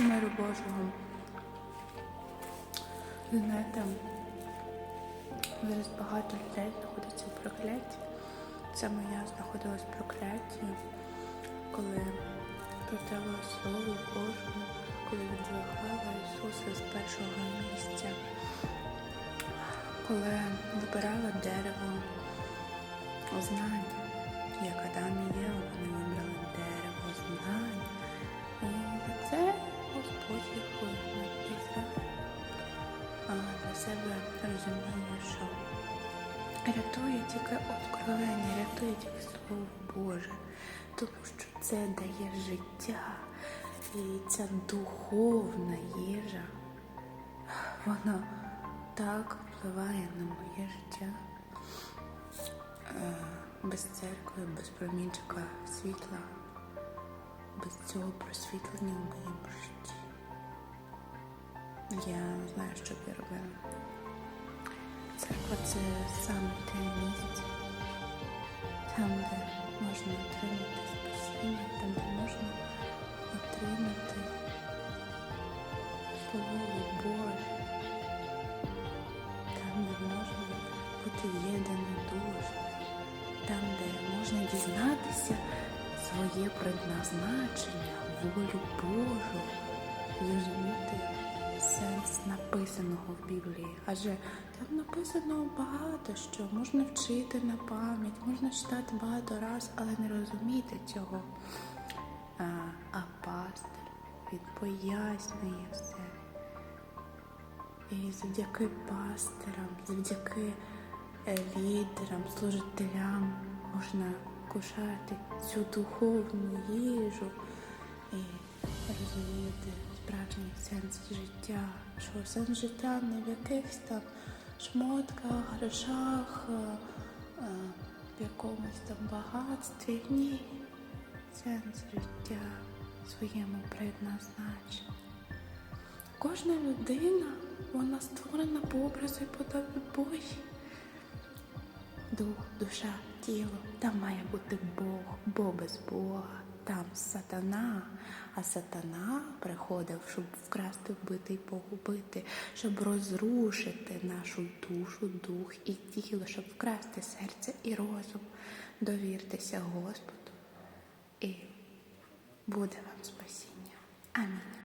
миру Божого. Знаєте, зараз багато людей знаходиться в прокляті. Саме я знаходилась в прокляті, коли противила Слову Божому, коли відвергала Ісуса з першого місця, коли вибирала дерево знань, себе розумію, що рятує тільки откровення, рятує тільки Слово Боже, тому що це дає життя. І ця духовна їжа, вона так впливає на моє життя. Е, Без церкви, без промінчика світла, без цього просвітлення в моєму житті. Я знаю, що б я робила. Церква це саме те місце, там, де можна отримати спасіння, там, де можна отримати Слово Боже, там, де можна бути єдиним душою, там, де можна дізнатися своє предназначення, волю Божу, зрозуміти сенс написаного в Біблії. Адже там написано багато що можна вчити на пам'ять, можна читати багато раз, але не розуміти цього. А, а пастор він пояснює все. І завдяки пасторам, завдяки е, лідерам, служителям можна кушати цю духовну їжу і розуміти справжній сенс життя. Що сенс життя не в якихось там шмотках, грошах, е, е, в якомусь там багатстві. Ні. Сенс життя в своєму предназначенні. Кожна людина, вона створена по образу і подобі Божій. Дух, душа, тіло, там має бути Бог, бо без Бога, там сатана, а сатана приходив, щоб вкрасти, вбити і погубити, щоб розрушити нашу душу, дух і тіло, щоб вкрасти серце і розум. Довіртеся Господу, і буде вам спасіння. Амінь.